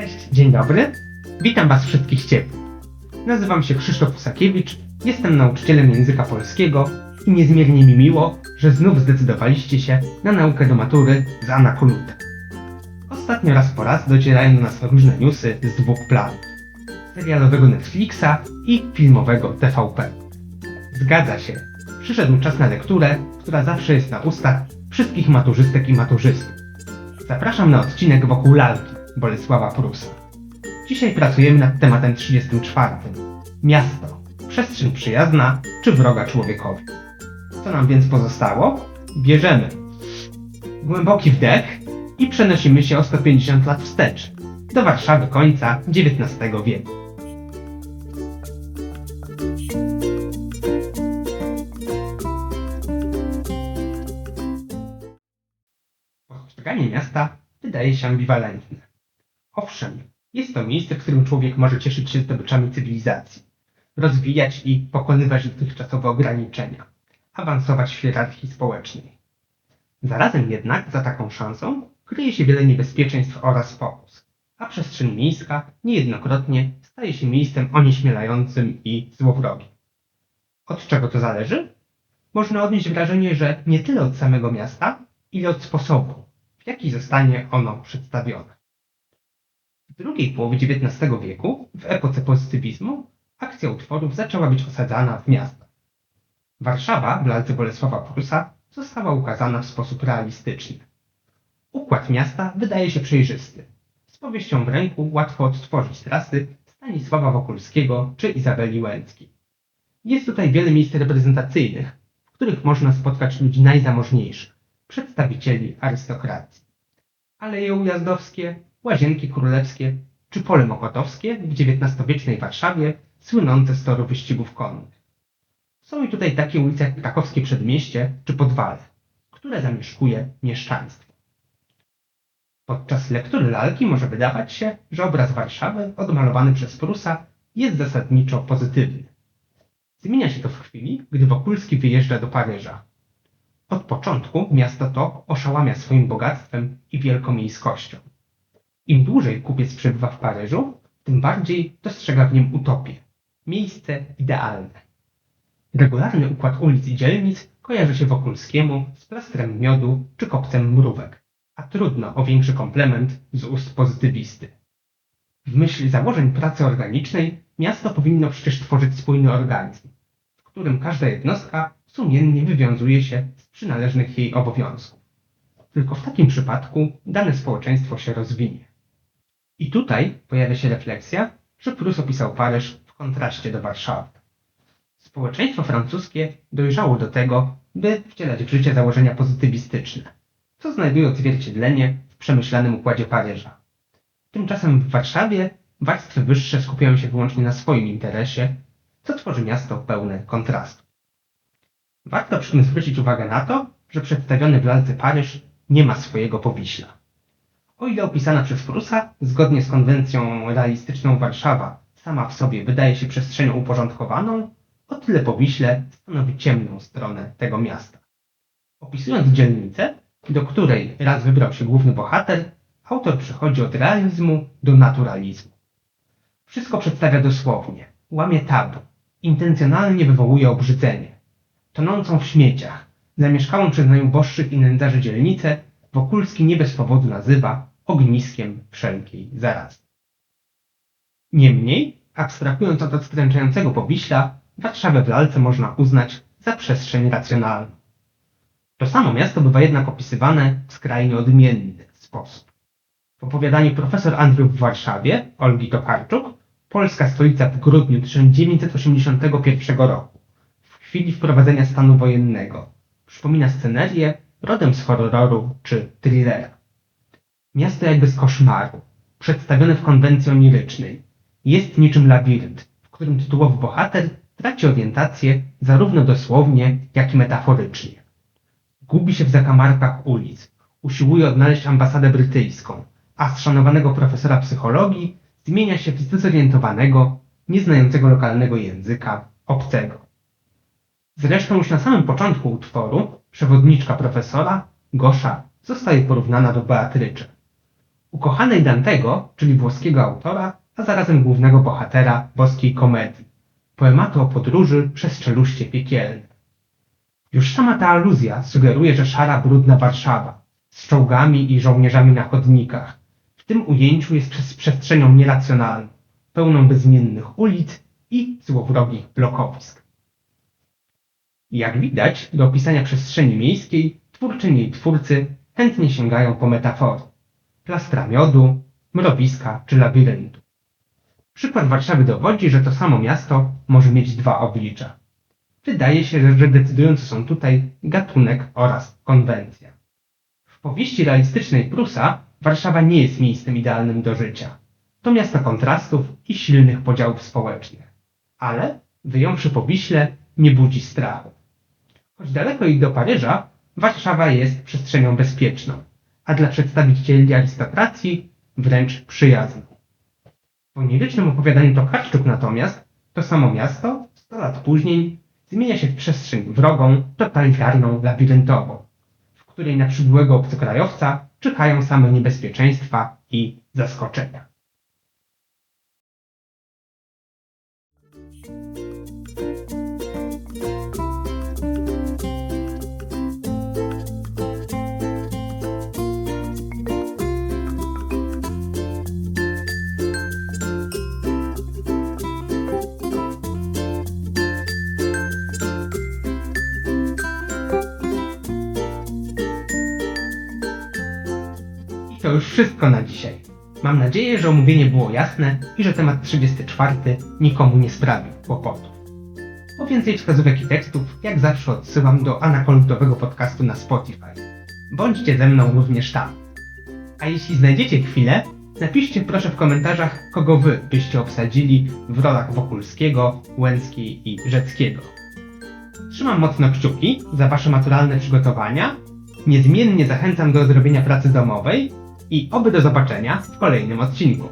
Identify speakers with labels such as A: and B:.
A: Cześć, dzień dobry. Witam Was wszystkich ciepło. Nazywam się Krzysztof Usakiewicz, jestem nauczycielem języka polskiego i niezmiernie mi miło, że znów zdecydowaliście się na naukę do matury z Anakoluta. Ostatnio raz po raz docierają do nas różne newsy z dwóch planów. Serialowego Netflixa i filmowego TVP. Zgadza się, przyszedł czas na lekturę, która zawsze jest na ustach wszystkich maturzystek i maturzystów. Zapraszam na odcinek wokół lalki Bolesława Prusa. Dzisiaj pracujemy nad tematem 34. Miasto. Przestrzeń przyjazna czy wroga człowiekowi. Co nam więc pozostało? Bierzemy głęboki wdech i przenosimy się o 150 lat wstecz, do Warszawy końca XIX wieku. Postrzeganie miasta wydaje się ambiwalentne. Owszem, jest to miejsce, w którym człowiek może cieszyć się zdobyczami cywilizacji, rozwijać i pokonywać dotychczasowe ograniczenia, awansować w hierarchii społecznej. Zarazem jednak za taką szansą kryje się wiele niebezpieczeństw oraz pokus, a przestrzeń miejska niejednokrotnie staje się miejscem onieśmielającym i złowrogim. Od czego to zależy? Można odnieść wrażenie, że nie tyle od samego miasta, ile od sposobu, w jaki zostanie ono przedstawione. Drugiej połowie XIX wieku, w epoce pozytywizmu, akcja utworów zaczęła być osadzana w miastach. Warszawa lalce Bolesława Prusa została ukazana w sposób realistyczny. Układ miasta wydaje się przejrzysty. Z powieścią w ręku łatwo odtworzyć trasy Stanisława Wokulskiego czy Izabeli Łęckiej. Jest tutaj wiele miejsc reprezentacyjnych, w których można spotkać ludzi najzamożniejszych, przedstawicieli arystokracji. Aleje ujazdowskie, łazienki królewskie czy pole mokotowskie w XIX-wiecznej Warszawie słynące z toru wyścigów konnych. Są i tutaj takie ulice jak krakowskie Przedmieście czy Podwale, które zamieszkuje mieszczaństwo. Podczas lektury lalki może wydawać się, że obraz Warszawy odmalowany przez Prusa jest zasadniczo pozytywny. Zmienia się to w chwili, gdy Wokulski wyjeżdża do Paryża. Od początku miasto to oszałamia swoim bogactwem i wielkomiejskością. Im dłużej kupiec przebywa w Paryżu, tym bardziej dostrzega w nim utopię. Miejsce idealne. Regularny układ ulic i dzielnic kojarzy się Wokulskiemu z plastrem miodu czy kopcem mrówek, a trudno o większy komplement z ust pozytywisty. W myśl założeń pracy organicznej miasto powinno przecież tworzyć spójny organizm, w którym każda jednostka sumiennie wywiązuje się z przynależnych jej obowiązków. Tylko w takim przypadku dane społeczeństwo się rozwinie. I tutaj pojawia się refleksja, że Prus opisał Paryż w kontraście do Warszawy. Społeczeństwo francuskie dojrzało do tego, by wcielać w życie założenia pozytywistyczne, co znajduje odzwierciedlenie w przemyślanym układzie Paryża. Tymczasem w Warszawie warstwy wyższe skupiają się wyłącznie na swoim interesie, co tworzy miasto pełne kontrastu. Warto przy tym zwrócić uwagę na to, że przedstawiony w lalce Paryż nie ma swojego powiśla. O ile opisana przez Prusa, zgodnie z konwencją realistyczną Warszawa, sama w sobie wydaje się przestrzenią uporządkowaną, o tyle Powiśle stanowi ciemną stronę tego miasta. Opisując dzielnicę, do której raz wybrał się główny bohater, autor przechodzi od realizmu do naturalizmu. Wszystko przedstawia dosłownie, łamie tabu, intencjonalnie wywołuje obrzydzenie. Tonącą w śmieciach, zamieszkałą przez najuboższych i nędzarzy dzielnicę, Wokulski nie bez powodu nazywa ogniskiem wszelkiej zarazy. Niemniej, abstrahując od odstręczającego Powiśla, Warszawę w lalce można uznać za przestrzeń racjonalną. To samo miasto bywa jednak opisywane w skrajnie odmienny sposób. W opowiadaniu profesor Andrew w Warszawie, Olgi Tokarczuk, polska stolica w grudniu 1981 roku, w chwili wprowadzenia stanu wojennego, przypomina scenerię rodem z horroru czy thrillera. Miasto jakby z koszmaru, przedstawione w konwencji onirycznej, jest niczym labirynt, w którym tytułowy bohater traci orientację zarówno dosłownie, jak i metaforycznie. Gubi się w zakamarkach ulic, usiłuje odnaleźć ambasadę brytyjską, a z szanowanego profesora psychologii zmienia się w zdezorientowanego, nieznającego lokalnego języka, obcego. Zresztą już na samym początku utworu przewodniczka profesora, Gosza, zostaje porównana do Beatrycze. Ukochanej Dantego, czyli włoskiego autora, a zarazem głównego bohatera boskiej komedii, poematu o podróży przez czeluście piekielne. Już sama ta aluzja sugeruje, że szara, brudna Warszawa, z czołgami i żołnierzami na chodnikach, w tym ujęciu jest przez przestrzenią nieracjonalną, pełną bezmiennych ulic i złowrogich blokowisk. Jak widać, do opisania przestrzeni miejskiej twórczyni i twórcy chętnie sięgają po metafory. Plastra miodu, mrowiska czy labiryntu. Przykład Warszawy dowodzi, że to samo miasto może mieć dwa oblicza. Wydaje się, że- decydujące są tutaj gatunek oraz konwencja. W powieści realistycznej Prusa Warszawa nie jest miejscem idealnym do życia. To miasto kontrastów i silnych podziałów społecznych. Ale, wyjąwszy po Wiśle, nie budzi strachu. Choć daleko i do Paryża, Warszawa jest przestrzenią bezpieczną, a dla przedstawicieli arystokracji wręcz przyjazną. W onirycznym opowiadaniu Tokarczuk natomiast to samo miasto, 100 lat później, zmienia się w przestrzeń wrogą, totalitarną, labiryntową, w której na przybyłego obcokrajowca czekają same niebezpieczeństwa i zaskoczenia. To już wszystko na dzisiaj. Mam nadzieję, że omówienie było jasne i że temat 34 nikomu nie sprawił kłopotów. Po więcej wskazówek i tekstów, jak zawsze odsyłam do anakoludowego podcastu na Spotify. Bądźcie ze mną również tam. A jeśli znajdziecie chwilę, napiszcie proszę w komentarzach, kogo wy byście obsadzili w rolach Wokulskiego, Łęckiej i Rzeckiego. Trzymam mocno kciuki za wasze maturalne przygotowania Niezmiennie zachęcam do zrobienia pracy domowej i oby do zobaczenia w kolejnym odcinku.